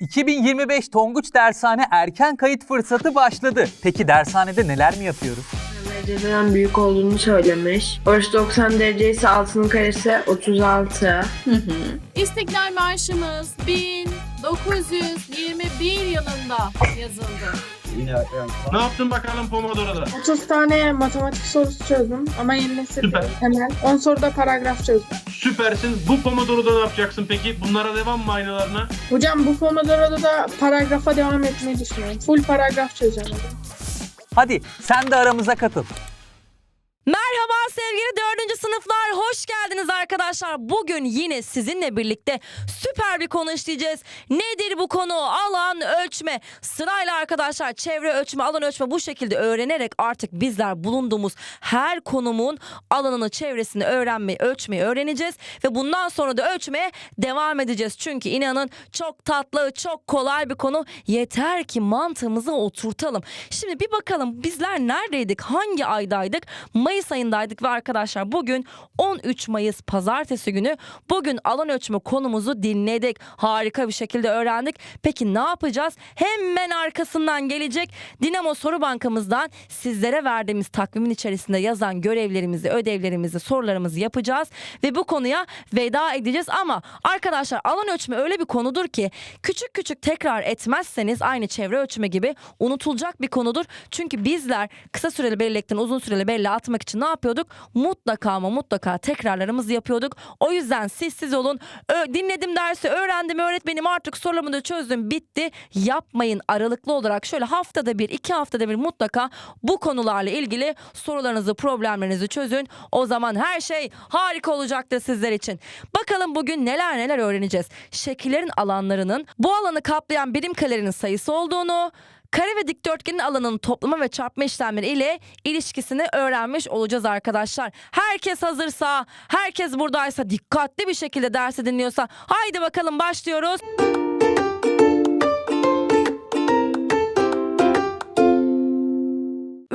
2025 Tonguç Dershane erken kayıt fırsatı başladı. Peki dershanede neler mi yapıyoruz? Dereceden büyük olduğunu söylemiş. Orası 90 derece ise altının karesi 36. İstiklal Marşımız 1921 yılında yazıldı. Ne yaptın bakalım Pomodoro'da? 30 tane matematik sorusu çözdüm ama yeni nesil Süper. temel. 10 soruda paragraf çözdüm. Süpersin. Bu Pomodoro'da ne yapacaksın peki? Bunlara devam mı aynılarına? Hocam bu Pomodoro'da da paragrafa devam etmeyi düşünüyorum. Full paragraf çözeceğim hocam. Hadi sen de aramıza katıl. Sevgili dördüncü sınıflar. Hoş geldiniz arkadaşlar. Bugün yine sizinle birlikte süper bir konu işleyeceğiz. Nedir bu konu? Alan ölçme. Sırayla arkadaşlar çevre ölçme, alan ölçme bu şekilde öğrenerek artık bizler bulunduğumuz her konumun alanını, çevresini öğrenmeyi, ölçmeyi öğreneceğiz. Ve bundan sonra da ölçmeye devam edeceğiz. Çünkü inanın çok tatlı, çok kolay bir konu. Yeter ki mantığımızı oturtalım. Şimdi bir bakalım bizler neredeydik? Hangi aydaydık? Mayıs ayındaydık arkadaşlar bugün 13 Mayıs pazartesi günü bugün alan ölçme konumuzu dinledik. Harika bir şekilde öğrendik. Peki ne yapacağız? Hemen arkasından gelecek Dinamo Soru Bankamızdan sizlere verdiğimiz takvimin içerisinde yazan görevlerimizi, ödevlerimizi, sorularımızı yapacağız ve bu konuya veda edeceğiz ama arkadaşlar alan ölçme öyle bir konudur ki küçük küçük tekrar etmezseniz aynı çevre ölçme gibi unutulacak bir konudur. Çünkü bizler kısa süreli bellekten uzun süreli belleğe atmak için ne yapıyorduk? Mutlaka ama mutlaka tekrarlarımızı yapıyorduk. O yüzden siz siz olun. Ö- dinledim dersi, öğrendim, öğretmenim artık sorularımı da çözdüm, bitti. Yapmayın aralıklı olarak şöyle haftada bir, iki haftada bir mutlaka bu konularla ilgili sorularınızı, problemlerinizi çözün. O zaman her şey harika olacaktır sizler için. Bakalım bugün neler neler öğreneceğiz. Şekillerin alanlarının bu alanı kaplayan birim karelerinin sayısı olduğunu, Kare ve dikdörtgenin alanının toplama ve çarpma işlemleri ile ilişkisini öğrenmiş olacağız arkadaşlar. Herkes hazırsa, herkes buradaysa, dikkatli bir şekilde dersi dinliyorsa haydi bakalım başlıyoruz.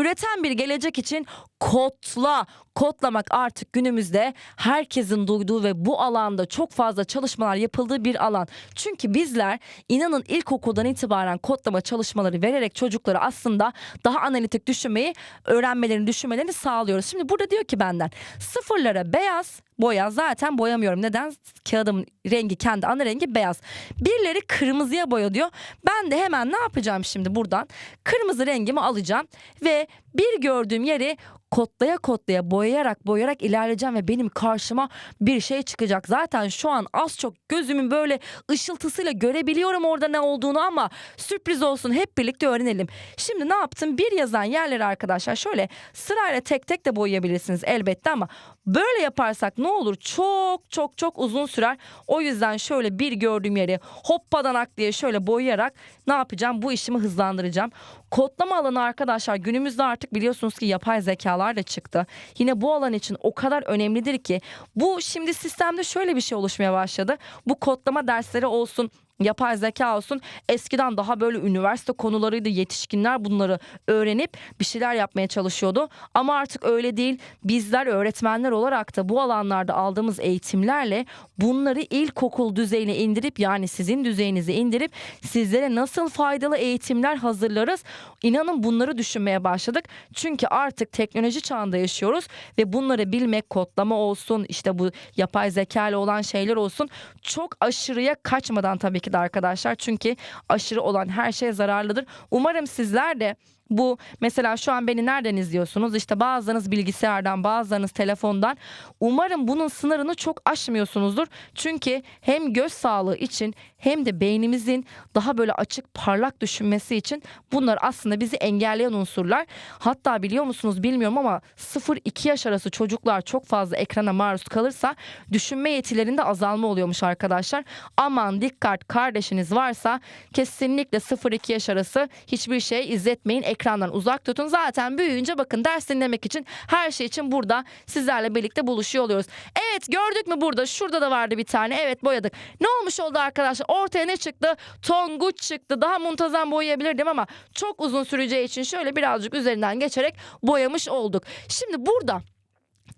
Üreten bir gelecek için kodla, kodlamak artık günümüzde herkesin duyduğu ve bu alanda çok fazla çalışmalar yapıldığı bir alan. Çünkü bizler inanın ilkokuldan itibaren kodlama çalışmaları vererek çocuklara aslında daha analitik düşünmeyi, öğrenmelerini, düşünmelerini sağlıyoruz. Şimdi burada diyor ki benden sıfırlara beyaz, boya zaten boyamıyorum. Neden? Kağıdımın rengi kendi ana rengi beyaz. Birileri kırmızıya boya diyor. Ben de hemen ne yapacağım şimdi buradan? Kırmızı rengimi alacağım ve bir gördüğüm yeri kodlaya kodlaya boyayarak boyayarak ilerleyeceğim ve benim karşıma bir şey çıkacak. Zaten şu an az çok gözümün böyle ışıltısıyla görebiliyorum orada ne olduğunu ama sürpriz olsun hep birlikte öğrenelim. Şimdi ne yaptım? Bir yazan yerleri arkadaşlar şöyle sırayla tek tek de boyayabilirsiniz elbette ama böyle yaparsak ne olur? Çok çok çok uzun sürer. O yüzden şöyle bir gördüğüm yeri hoppadanak diye şöyle boyayarak ne yapacağım? Bu işimi hızlandıracağım. Kodlama alanı arkadaşlar günümüzde artık biliyorsunuz ki yapay zekalar da çıktı. Yine bu alan için o kadar önemlidir ki bu şimdi sistemde şöyle bir şey oluşmaya başladı. Bu kodlama dersleri olsun yapay zeka olsun. Eskiden daha böyle üniversite konularıydı yetişkinler bunları öğrenip bir şeyler yapmaya çalışıyordu. Ama artık öyle değil. Bizler öğretmenler olarak da bu alanlarda aldığımız eğitimlerle bunları ilkokul düzeyine indirip yani sizin düzeyinize indirip sizlere nasıl faydalı eğitimler hazırlarız? İnanın bunları düşünmeye başladık. Çünkü artık teknoloji çağında yaşıyoruz ve bunları bilmek kodlama olsun işte bu yapay zeka ile olan şeyler olsun çok aşırıya kaçmadan tabii ki de arkadaşlar çünkü aşırı olan her şey zararlıdır. Umarım sizler de bu mesela şu an beni nereden izliyorsunuz? İşte bazılarınız bilgisayardan, bazılarınız telefondan. Umarım bunun sınırını çok aşmıyorsunuzdur. Çünkü hem göz sağlığı için hem de beynimizin daha böyle açık, parlak düşünmesi için bunlar aslında bizi engelleyen unsurlar. Hatta biliyor musunuz bilmiyorum ama 0-2 yaş arası çocuklar çok fazla ekrana maruz kalırsa düşünme yetilerinde azalma oluyormuş arkadaşlar. Aman dikkat kardeşiniz varsa kesinlikle 0-2 yaş arası hiçbir şey izletmeyin. Ekrandan uzak tutun. Zaten büyüyünce bakın ders dinlemek için her şey için burada sizlerle birlikte buluşuyor oluyoruz. Evet gördük mü burada? Şurada da vardı bir tane. Evet boyadık. Ne olmuş oldu arkadaşlar? Ortaya ne çıktı? Tonguç çıktı. Daha muntazam boyayabilirdim ama çok uzun süreceği için şöyle birazcık üzerinden geçerek boyamış olduk. Şimdi burada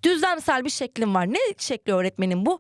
düzlemsel bir şeklim var. Ne şekli öğretmenim bu?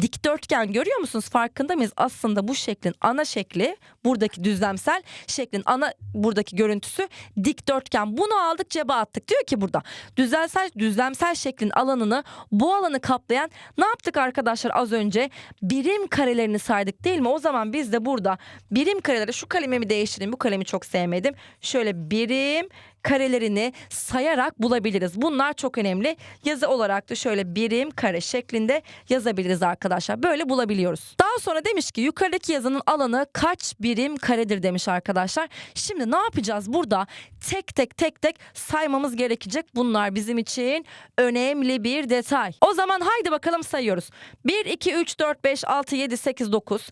Dikdörtgen görüyor musunuz? Farkında mıyız? Aslında bu şeklin ana şekli buradaki düzlemsel şeklin ana buradaki görüntüsü dikdörtgen. Bunu aldık cebe attık. Diyor ki burada düzlemsel düzlemsel şeklin alanını bu alanı kaplayan ne yaptık arkadaşlar az önce? Birim karelerini saydık değil mi? O zaman biz de burada birim kareleri şu kalemimi değiştireyim. Bu kalemi çok sevmedim. Şöyle birim karelerini sayarak bulabiliriz. Bunlar çok önemli. Yazı olarak da şöyle birim kare şeklinde yazabiliriz arkadaşlar. Böyle bulabiliyoruz. Daha sonra demiş ki yukarıdaki yazının alanı kaç birim karedir demiş arkadaşlar. Şimdi ne yapacağız? Burada tek tek tek tek saymamız gerekecek. Bunlar bizim için önemli bir detay. O zaman haydi bakalım sayıyoruz. 1, 2, 3, 4, 5, 6, 7, 8, 9...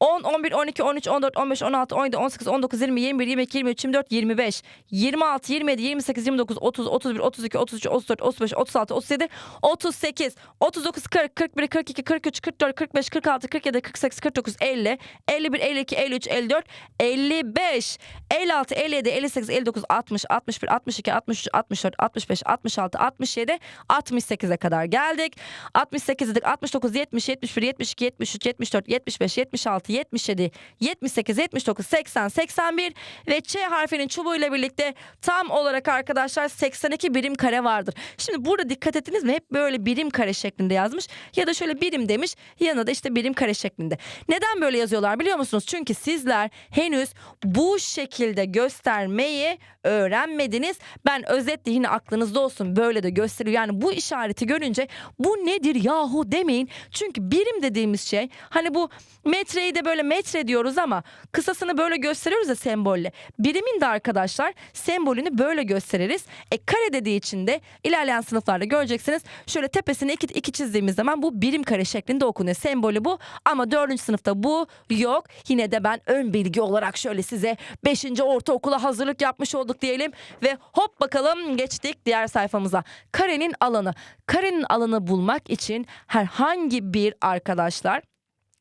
10, 11, 12, 13, 14, 15, 16, 17, 18, 19, 20, 21, 22, 23, 24, 25, 26, 27, 28, 29, 30, 31, 32, 33, 34, 35, 36, 37, 38, 39, 40, 41, 42, 43, 44, 45, 46, 47, 48, 49, 50, 51, 52, 53, 54, 55, 56, 57, 58, 59, 60, 61, 62, 63, 64, 65, 66, 67, 68'e kadar geldik. 68 dedik, 69, 70, 71, 72, 73, 74, 75, 76, 77, 78, 79, 80, 81 ve Ç harfinin çubuğuyla birlikte tam olarak arkadaşlar 82 birim kare vardır. Şimdi burada dikkat ettiniz mi? Hep böyle birim kare şeklinde yazmış ya da şöyle birim demiş yanına da işte birim kare şeklinde. Neden böyle yazıyorlar biliyor musunuz? Çünkü sizler henüz bu şekilde göstermeyi öğrenmediniz. Ben özetle yine aklınızda olsun böyle de gösteriyor. Yani bu işareti görünce bu nedir yahu demeyin. Çünkü birim dediğimiz şey hani bu metreyi de böyle metre diyoruz ama kısasını böyle gösteriyoruz ya sembolle. Birimin de arkadaşlar sembolünü böyle gösteririz. E kare dediği için de ilerleyen sınıflarda göreceksiniz. Şöyle tepesine iki, iki çizdiğimiz zaman bu birim kare şeklinde okunuyor. Sembolü bu ama dördüncü sınıfta bu yok. Yine de ben ön bilgi olarak şöyle size 5. ortaokula hazırlık yapmış olduk diyelim. Ve hop bakalım geçtik diğer sayfamıza. Karenin alanı. Karenin alanı bulmak için herhangi bir arkadaşlar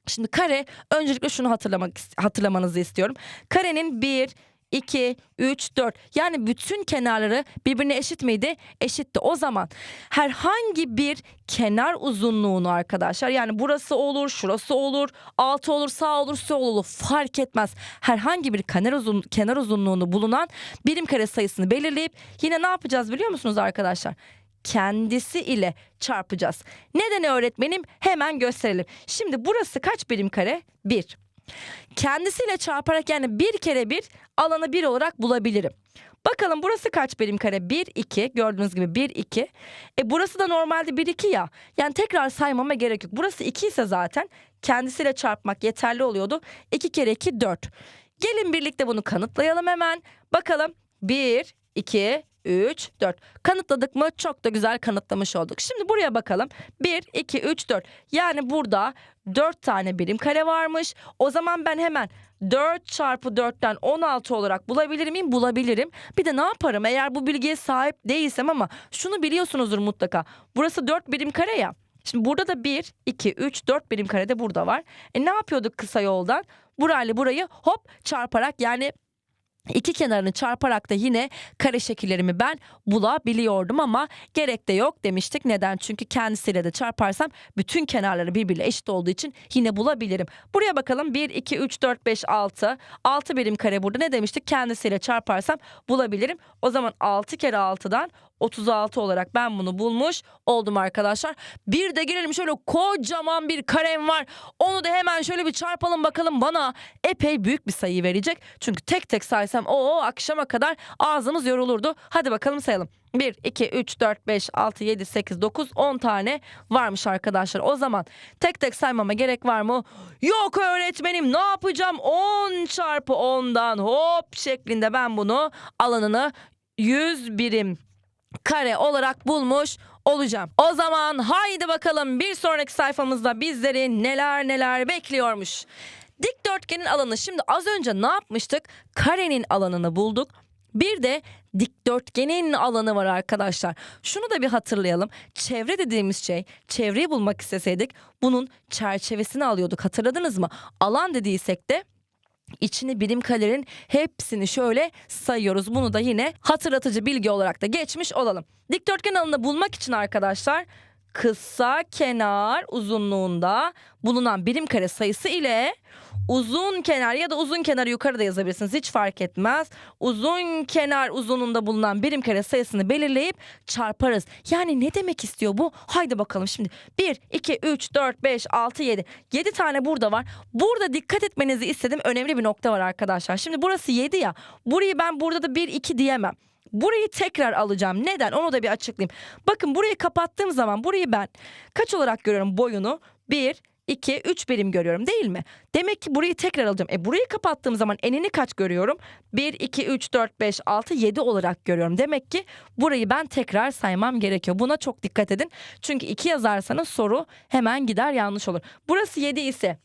Şimdi kare öncelikle şunu hatırlamak hatırlamanızı istiyorum. Karenin 1 2, 3, 4 yani bütün kenarları birbirine eşit miydi? Eşitti. O zaman herhangi bir kenar uzunluğunu arkadaşlar yani burası olur, şurası olur, altı olur, sağ olur, sol olur fark etmez. Herhangi bir kenar, uzun, kenar uzunluğunu bulunan birim kare sayısını belirleyip yine ne yapacağız biliyor musunuz arkadaşlar? kendisi ile çarpacağız. Neden öğretmenim? Hemen gösterelim. Şimdi burası kaç birim kare? 1. Kendisiyle çarparak yani bir kere bir alanı 1 olarak bulabilirim. Bakalım burası kaç birim kare? 1, 2. Gördüğünüz gibi 1, 2. E burası da normalde 1, 2 ya. Yani tekrar saymama gerek yok. Burası 2 ise zaten kendisiyle çarpmak yeterli oluyordu. 2 kere 2, 4. Gelin birlikte bunu kanıtlayalım hemen. Bakalım 1, 2, 3, 4. Kanıtladık mı? Çok da güzel kanıtlamış olduk. Şimdi buraya bakalım. 1, 2, 3, 4. Yani burada 4 tane birim kare varmış. O zaman ben hemen 4 çarpı 4'ten 16 olarak bulabilir miyim? Bulabilirim. Bir de ne yaparım? Eğer bu bilgiye sahip değilsem ama şunu biliyorsunuzdur mutlaka. Burası 4 birim kare ya. Şimdi burada da 1, 2, 3, 4 birim kare de burada var. E ne yapıyorduk kısa yoldan? Burayla burayı hop çarparak yani İki kenarını çarparak da yine kare şekillerimi ben bulabiliyordum ama gerek de yok demiştik. Neden? Çünkü kendisiyle de çarparsam bütün kenarları birbiriyle eşit olduğu için yine bulabilirim. Buraya bakalım 1, 2, 3, 4, 5, 6. 6 birim kare burada ne demiştik? Kendisiyle çarparsam bulabilirim. O zaman 6 kere 6'dan 36 olarak ben bunu bulmuş oldum arkadaşlar. Bir de gelelim şöyle kocaman bir karem var. Onu da hemen şöyle bir çarpalım bakalım bana epey büyük bir sayı verecek. Çünkü tek tek saysam o akşama kadar ağzımız yorulurdu. Hadi bakalım sayalım. 1, 2, 3, 4, 5, 6, 7, 8, 9, 10 tane varmış arkadaşlar. O zaman tek tek saymama gerek var mı? Yok öğretmenim ne yapacağım? 10 çarpı 10'dan hop şeklinde ben bunu alanını 100 birim kare olarak bulmuş olacağım. O zaman haydi bakalım bir sonraki sayfamızda bizleri neler neler bekliyormuş. Dikdörtgenin alanı şimdi az önce ne yapmıştık? Karenin alanını bulduk. Bir de dikdörtgenin alanı var arkadaşlar. Şunu da bir hatırlayalım. Çevre dediğimiz şey, çevreyi bulmak isteseydik bunun çerçevesini alıyorduk. Hatırladınız mı? Alan dediysek de içini birim karelerin hepsini şöyle sayıyoruz. Bunu da yine hatırlatıcı bilgi olarak da geçmiş olalım. Dikdörtgen alanını bulmak için arkadaşlar kısa kenar uzunluğunda bulunan birim kare sayısı ile uzun kenar ya da uzun kenarı yukarıda yazabilirsiniz hiç fark etmez. Uzun kenar uzunluğunda bulunan birim kare sayısını belirleyip çarparız. Yani ne demek istiyor bu? Haydi bakalım şimdi 1, 2, 3, 4, 5, 6, 7. 7 tane burada var. Burada dikkat etmenizi istediğim önemli bir nokta var arkadaşlar. Şimdi burası 7 ya. Burayı ben burada da 1, 2 diyemem. Burayı tekrar alacağım. Neden? Onu da bir açıklayayım. Bakın burayı kapattığım zaman burayı ben kaç olarak görüyorum boyunu? 1, 2, 3 birim görüyorum değil mi? Demek ki burayı tekrar alacağım. E burayı kapattığım zaman enini kaç görüyorum? 1, 2, 3, 4, 5, 6, 7 olarak görüyorum. Demek ki burayı ben tekrar saymam gerekiyor. Buna çok dikkat edin. Çünkü 2 yazarsanız soru hemen gider yanlış olur. Burası 7 ise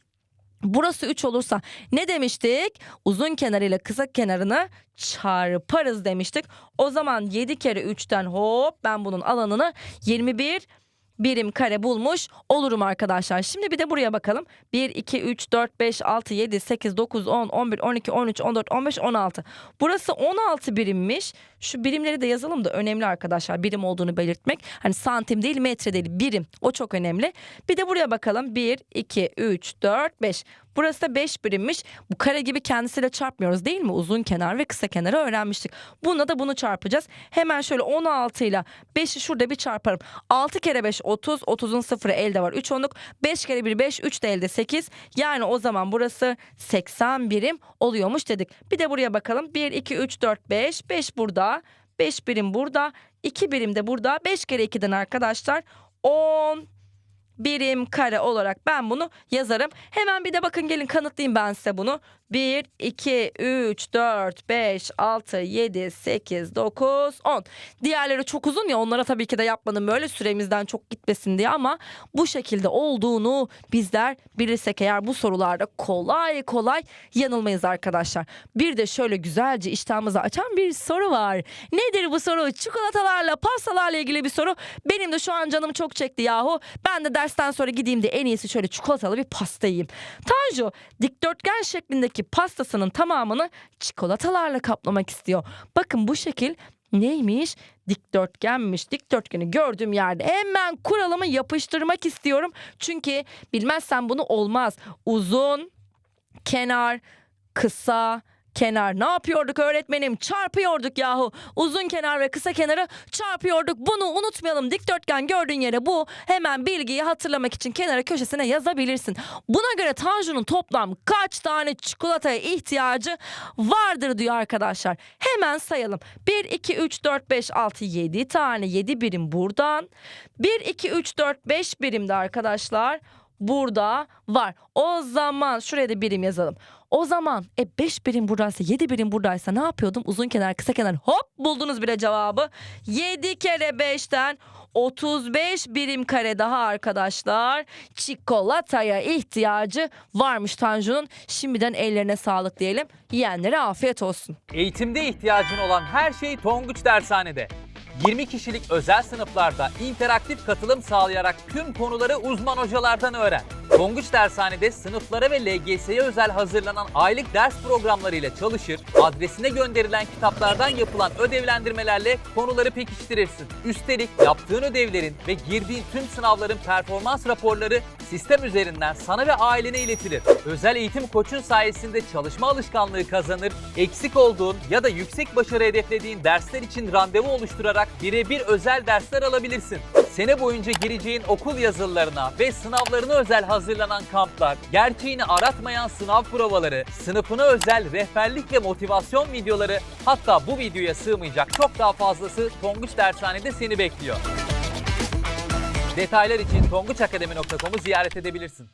Burası 3 olursa ne demiştik? Uzun kenarıyla kısa kenarını çarparız demiştik. O zaman 7 kere 3'ten hop ben bunun alanını 21 birim kare bulmuş olurum arkadaşlar. Şimdi bir de buraya bakalım. 1, 2, 3, 4, 5, 6, 7, 8, 9, 10, 11, 12, 13, 14, 15, 16. Burası 16 birimmiş. Şu birimleri de yazalım da önemli arkadaşlar. Birim olduğunu belirtmek. Hani santim değil metre değil birim. O çok önemli. Bir de buraya bakalım. 1, 2, 3, 4, 5. Burası da 5 birimmiş. Bu kare gibi kendisiyle çarpmıyoruz değil mi? Uzun kenar ve kısa kenarı öğrenmiştik. Buna da bunu çarpacağız. Hemen şöyle 16 ile 5'i şurada bir çarparım. 6 kere 5 30. 30'un sıfırı elde var. 3 onluk. 5 kere 1 5. 3 de elde 8. Yani o zaman burası 80 birim oluyormuş dedik. Bir de buraya bakalım. 1, 2, 3, 4, 5. 5 burada. 5 birim burada. 2 birim de burada. 5 kere 2'den arkadaşlar 10 birim kare olarak ben bunu yazarım. Hemen bir de bakın gelin kanıtlayayım ben size bunu. 1, 2, 3, 4, 5, 6, 7, 8, 9, 10. Diğerleri çok uzun ya onlara tabii ki de yapmadım böyle süremizden çok gitmesin diye ama bu şekilde olduğunu bizler bilirsek eğer bu sorularda kolay kolay yanılmayız arkadaşlar. Bir de şöyle güzelce iştahımızı açan bir soru var. Nedir bu soru? Çikolatalarla, pastalarla ilgili bir soru. Benim de şu an canım çok çekti yahu. Ben de dersten sonra gideyim de en iyisi şöyle çikolatalı bir pasta yiyeyim. Tanju dikdörtgen şeklindeki pastasının tamamını çikolatalarla kaplamak istiyor. Bakın bu şekil neymiş? Dikdörtgenmiş. Dikdörtgeni gördüğüm yerde hemen kuralımı yapıştırmak istiyorum. Çünkü bilmezsen bunu olmaz. Uzun, kenar, kısa, kenar ne yapıyorduk öğretmenim? Çarpıyorduk yahu. Uzun kenar ve kısa kenarı çarpıyorduk. Bunu unutmayalım. Dikdörtgen gördüğün yere bu hemen bilgiyi hatırlamak için kenara köşesine yazabilirsin. Buna göre Tanju'nun toplam kaç tane çikolataya ihtiyacı vardır diyor arkadaşlar. Hemen sayalım. 1, 2, 3, 4, 5, 6, 7 tane 7 birim buradan. 1, 2, 3, 4, 5 birim de arkadaşlar burada var. O zaman şuraya da birim yazalım. O zaman e 5 birim buradaysa 7 birim buradaysa ne yapıyordum? Uzun kenar kısa kenar hop buldunuz bile cevabı. 7 kere 5'ten 35 birim kare daha arkadaşlar. Çikolataya ihtiyacı varmış Tanju'nun. Şimdiden ellerine sağlık diyelim. Yiyenlere afiyet olsun. Eğitimde ihtiyacın olan her şey Tonguç Dershane'de. 20 kişilik özel sınıflarda interaktif katılım sağlayarak tüm konuları uzman hocalardan öğren. Tonguç Dershane'de sınıflara ve LGS'ye özel hazırlanan aylık ders programlarıyla çalışır, adresine gönderilen kitaplardan yapılan ödevlendirmelerle konuları pekiştirirsin. Üstelik yaptığın ödevlerin ve girdiğin tüm sınavların performans raporları sistem üzerinden sana ve ailene iletilir. Özel eğitim koçun sayesinde çalışma alışkanlığı kazanır, eksik olduğun ya da yüksek başarı hedeflediğin dersler için randevu oluşturarak birebir özel dersler alabilirsin. Sene boyunca gireceğin okul yazılılarına ve sınavlarına özel hazırlanan kamplar, gerçeğini aratmayan sınav provaları, sınıfına özel rehberlik ve motivasyon videoları hatta bu videoya sığmayacak çok daha fazlası Tonguç Dershane'de seni bekliyor. Detaylar için tonguçakademi.com'u ziyaret edebilirsin.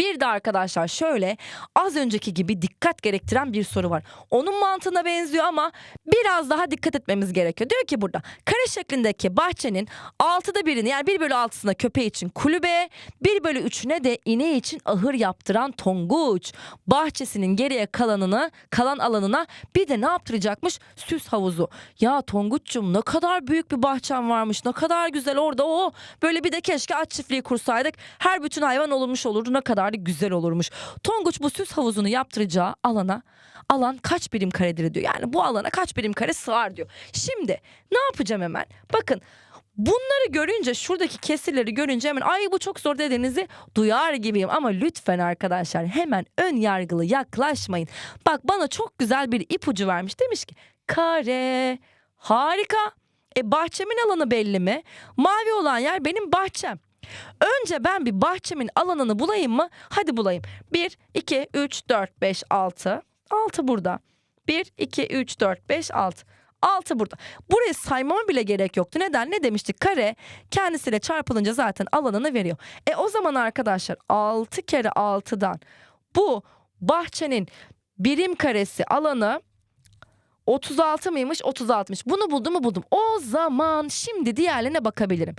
Bir de arkadaşlar şöyle az önceki gibi dikkat gerektiren bir soru var. Onun mantığına benziyor ama biraz daha dikkat etmemiz gerekiyor. Diyor ki burada kare şeklindeki bahçenin altıda birini yani 1 bölü altısına köpeği için kulübe 1 bölü üçüne de ineği için ahır yaptıran Tonguç. Bahçesinin geriye kalanını kalan alanına bir de ne yaptıracakmış? Süs havuzu. Ya Tonguç'cum ne kadar büyük bir bahçem varmış ne kadar güzel orada o. Böyle bir de keşke at çiftliği kursaydık. Her bütün hayvan olmuş olurdu ne kadar da güzel olurmuş. Tonguç bu süs havuzunu yaptıracağı alana alan kaç birim karedir diyor. Yani bu alana kaç birim kare sığar diyor. Şimdi ne yapacağım hemen? Bakın Bunları görünce şuradaki kesirleri görünce hemen ay bu çok zor dediğinizi duyar gibiyim ama lütfen arkadaşlar hemen ön yargılı yaklaşmayın. Bak bana çok güzel bir ipucu vermiş demiş ki kare harika. E bahçemin alanı belli mi? Mavi olan yer benim bahçem. Önce ben bir bahçemin alanını bulayım mı? Hadi bulayım. 1, 2, 3, 4, 5, 6. 6 burada. 1, 2, 3, 4, 5, 6. 6 burada. Burayı saymama bile gerek yoktu. Neden? Ne demiştik? Kare kendisiyle çarpılınca zaten alanını veriyor. E o zaman arkadaşlar 6 kere 6'dan bu bahçenin birim karesi alanı 36 mıymış? 36'mış. Bunu buldum mu buldum. O zaman şimdi diğerlerine bakabilirim.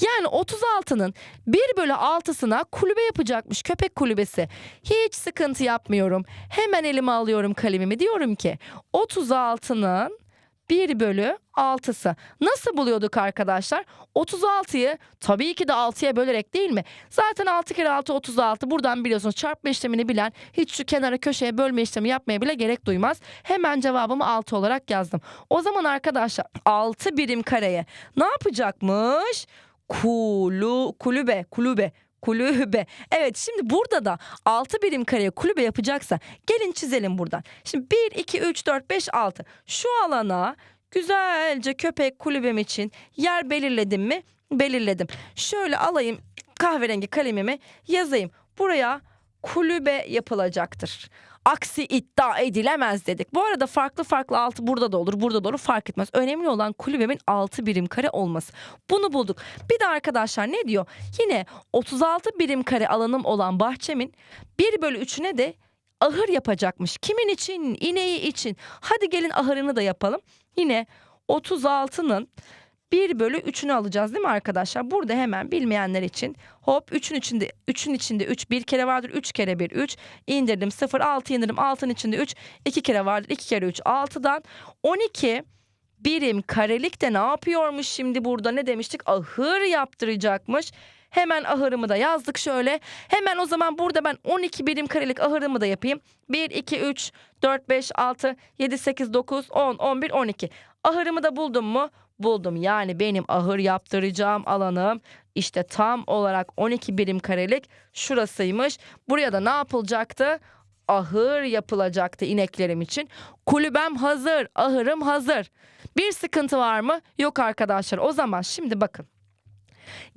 Yani 36'nın 1 bölü 6'sına kulübe yapacakmış köpek kulübesi. Hiç sıkıntı yapmıyorum. Hemen elime alıyorum kalemimi. Diyorum ki 36'nın 1 bölü 6'sı. Nasıl buluyorduk arkadaşlar? 36'yı tabii ki de 6'ya bölerek değil mi? Zaten 6 kere 6 36. Buradan biliyorsunuz çarpma işlemini bilen hiç şu kenara köşeye bölme işlemi yapmaya bile gerek duymaz. Hemen cevabımı 6 olarak yazdım. O zaman arkadaşlar 6 birim kareye ne yapacakmış? Kulu, kulübe, kulübe, kulübe. Evet şimdi burada da 6 birim kareye kulübe yapacaksa gelin çizelim buradan. Şimdi 1, 2, 3, 4, 5, 6. Şu alana güzelce köpek kulübem için yer belirledim mi? Belirledim. Şöyle alayım kahverengi kalemimi yazayım. Buraya kulübe yapılacaktır. Aksi iddia edilemez dedik. Bu arada farklı farklı altı burada da olur, burada da olur fark etmez. Önemli olan kulübemin altı birim kare olması. Bunu bulduk. Bir de arkadaşlar ne diyor? Yine 36 birim kare alanım olan bahçemin 1 bölü 3'üne de ahır yapacakmış. Kimin için? İneği için. Hadi gelin ahırını da yapalım. Yine 36'nın 1 bölü 3'ünü alacağız değil mi arkadaşlar? Burada hemen bilmeyenler için hop 3'ün içinde 3'ün içinde 3 bir kere vardır. 3 kere 1 3 indirdim 0 6 indirdim 6'nın içinde 3 2 kere vardır. 2 kere 3 6'dan 12 birim karelik de ne yapıyormuş şimdi burada ne demiştik? Ahır yaptıracakmış. Hemen ahırımı da yazdık şöyle. Hemen o zaman burada ben 12 birim karelik ahırımı da yapayım. 1, 2, 3, 4, 5, 6, 7, 8, 9, 10, 11, 12. Ahırımı da buldum mu? Buldum. Yani benim ahır yaptıracağım alanım işte tam olarak 12 birim karelik şurasıymış. Buraya da ne yapılacaktı? Ahır yapılacaktı ineklerim için. Kulübem hazır, ahırım hazır. Bir sıkıntı var mı? Yok arkadaşlar. O zaman şimdi bakın.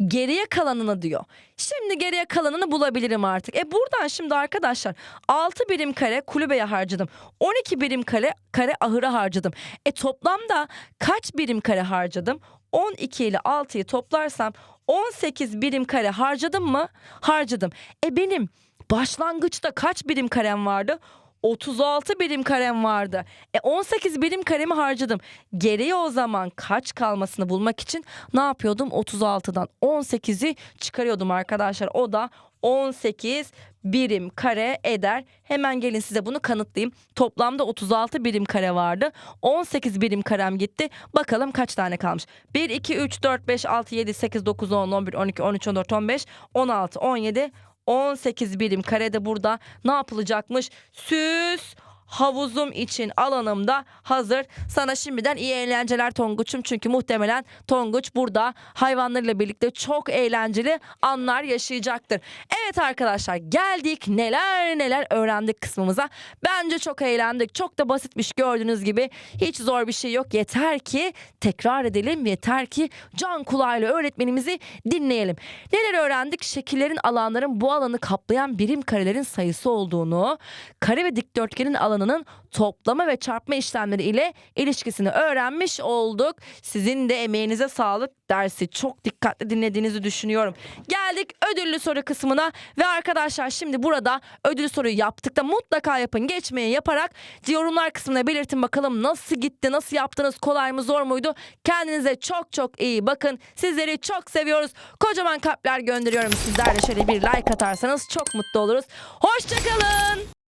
Geriye kalanını diyor. Şimdi geriye kalanını bulabilirim artık. E buradan şimdi arkadaşlar 6 birim kare kulübeye harcadım. 12 birim kare kare ahıra harcadım. E toplamda kaç birim kare harcadım? 12 ile 6'yı toplarsam 18 birim kare harcadım mı? Harcadım. E benim başlangıçta kaç birim karem vardı? 36 birim karem vardı. E 18 birim karemi harcadım. Geriye o zaman kaç kalmasını bulmak için ne yapıyordum? 36'dan 18'i çıkarıyordum arkadaşlar. O da 18 birim kare eder. Hemen gelin size bunu kanıtlayayım. Toplamda 36 birim kare vardı. 18 birim karem gitti. Bakalım kaç tane kalmış. 1, 2, 3, 4, 5, 6, 7, 8, 9, 10, 11, 12, 13, 14, 15, 16, 17, 18 birim karede burada ne yapılacakmış? Süs havuzum için alanımda hazır. Sana şimdiden iyi eğlenceler Tonguç'um. Çünkü muhtemelen Tonguç burada hayvanlarıyla birlikte çok eğlenceli anlar yaşayacaktır. Evet arkadaşlar geldik neler neler öğrendik kısmımıza. Bence çok eğlendik. Çok da basitmiş gördüğünüz gibi. Hiç zor bir şey yok. Yeter ki tekrar edelim. Yeter ki can kulağıyla öğretmenimizi dinleyelim. Neler öğrendik? Şekillerin alanların bu alanı kaplayan birim karelerin sayısı olduğunu, kare ve dikdörtgenin alanının toplama ve çarpma işlemleri ile ilişkisini öğrenmiş olduk. Sizin de emeğinize sağlık dersi çok dikkatli dinlediğinizi düşünüyorum. Geldik ödüllü soru kısmına ve arkadaşlar şimdi burada ödül soruyu yaptık da mutlaka yapın. Geçmeye yaparak yorumlar kısmına belirtin bakalım nasıl gitti, nasıl yaptınız, kolay mı, zor muydu? Kendinize çok çok iyi bakın. Sizleri çok seviyoruz. Kocaman kalpler gönderiyorum. Sizler de şöyle bir like atarsanız çok mutlu oluruz. Hoşçakalın.